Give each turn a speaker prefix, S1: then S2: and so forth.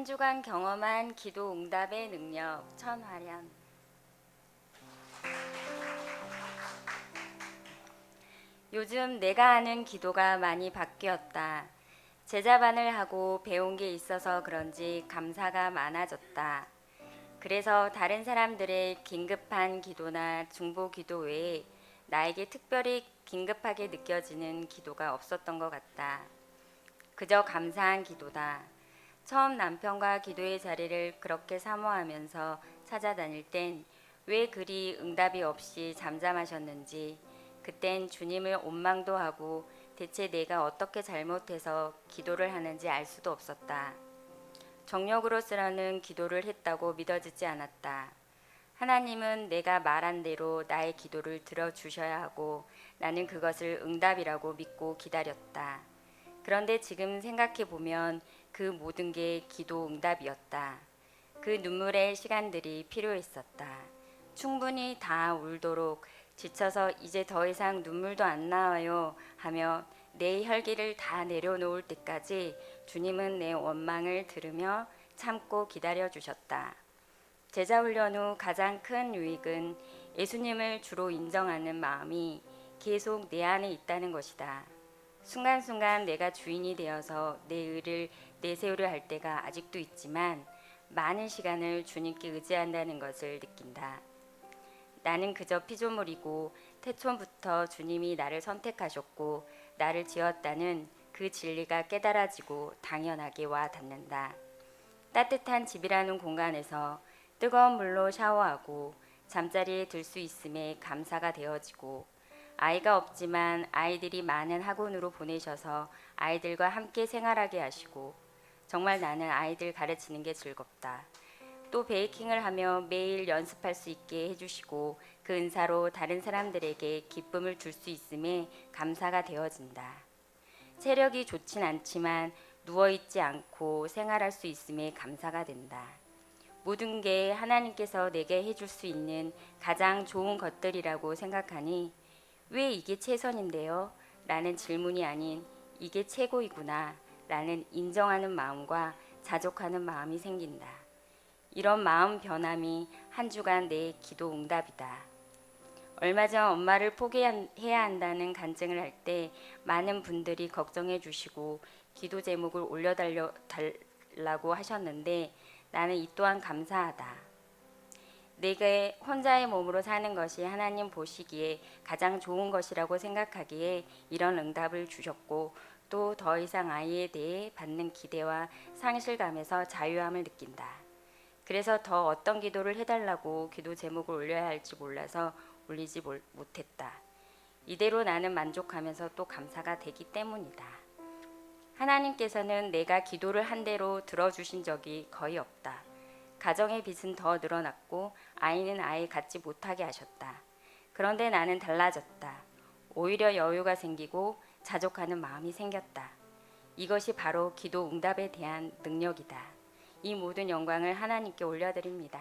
S1: 한 주간 경험한 기도 응답의 능력 천화련 요즘 내가 하는 기도가 많이 바뀌었다. 제자반을 하고 배운 게 있어서 그런지 감사가 많아졌다. 그래서 다른 사람들의 긴급한 기도나 중보 기도 외에 나에게 특별히 긴급하게 느껴지는 기도가 없었던 것 같다. 그저 감사한 기도다. 처음 남편과 기도의 자리를 그렇게 사모하면서 찾아다닐 땐 왜 그리 응답이 없이 잠잠하셨는지 그땐 주님을 원망도 하고 대체 내가 어떻게 잘못해서 기도를 하는지 알 수도 없었다. 정력으로서는 기도를 했다고 믿어지지 않았다. 하나님은 내가 말한 대로 나의 기도를 들어주셔야 하고 나는 그것을 응답이라고 믿고 기다렸다. 그런데 지금 생각해 보면 그 모든 게 기도 응답이었다. 그 눈물의 시간들이 필요했었다. 충분히 다 울도록 지쳐서 이제 더 이상 눈물도 안 나와요 하며 내 혈기를 다 내려놓을 때까지 주님은 내 원망을 들으며 참고 기다려 주셨다. 제자 훈련 후 가장 큰 유익은 예수님을 주로 인정하는 마음이 계속 내 안에 있다는 것이다. 순간순간 내가 주인이 되어서 내 의를 내세우려 할 때가 아직도 있지만 많은 시간을 주님께 의지한다는 것을 느낀다. 나는 그저 피조물이고 태초부터 주님이 나를 선택하셨고 나를 지었다는 그 진리가 깨달아지고 당연하게 와 닿는다. 따뜻한 집이라는 공간에서 뜨거운 물로 샤워하고 잠자리에 들 수 있음에 감사가 되어지고 아이가 없지만 아이들이 많은 학원으로 보내셔서 아이들과 함께 생활하게 하시고 정말 나는 아이들 가르치는 게 즐겁다. 또 베이킹을 하며 매일 연습할 수 있게 해주시고 그 은사로 다른 사람들에게 기쁨을 줄 수 있음에 감사가 되어진다. 체력이 좋진 않지만 누워있지 않고 생활할 수 있음에 감사가 된다. 모든 게 하나님께서 내게 해줄 수 있는 가장 좋은 것들이라고 생각하니 왜 이게 최선인데요? 라는 질문이 아닌 이게 최고이구나 라는 인정하는 마음과 자족하는 마음이 생긴다. 이런 마음 변함이 한 주간 내 기도 응답이다. 얼마 전 엄마를 포기해야 한다는 간증을 할 때 많은 분들이 걱정해 주시고 기도 제목을 올려달라고 하셨는데 나는 이 또한 감사하다. 내게 혼자의 몸으로 사는 것이 하나님 보시기에 가장 좋은 것이라고 생각하기에 이런 응답을 주셨고 또 더 이상 아이에 대해 받는 기대와 상실감에서 자유함을 느낀다. 그래서 더 어떤 기도를 해달라고 기도 제목을 올려야 할지 몰라서 올리지 못- 못했다. 이대로 나는 만족하면서 또 감사가 되기 때문이다. 하나님께서는 내가 기도를 한 대로 들어주신 적이 거의 없다. 가정의 빚은 더 늘어났고 아이는 아예 갖지 못하게 하셨다. 그런데 나는 달라졌다. 오히려 여유가 생기고 자족하는 마음이 생겼다. 이것이 바로 기도 응답에 대한 능력이다. 이 모든 영광을 하나님께 올려드립니다.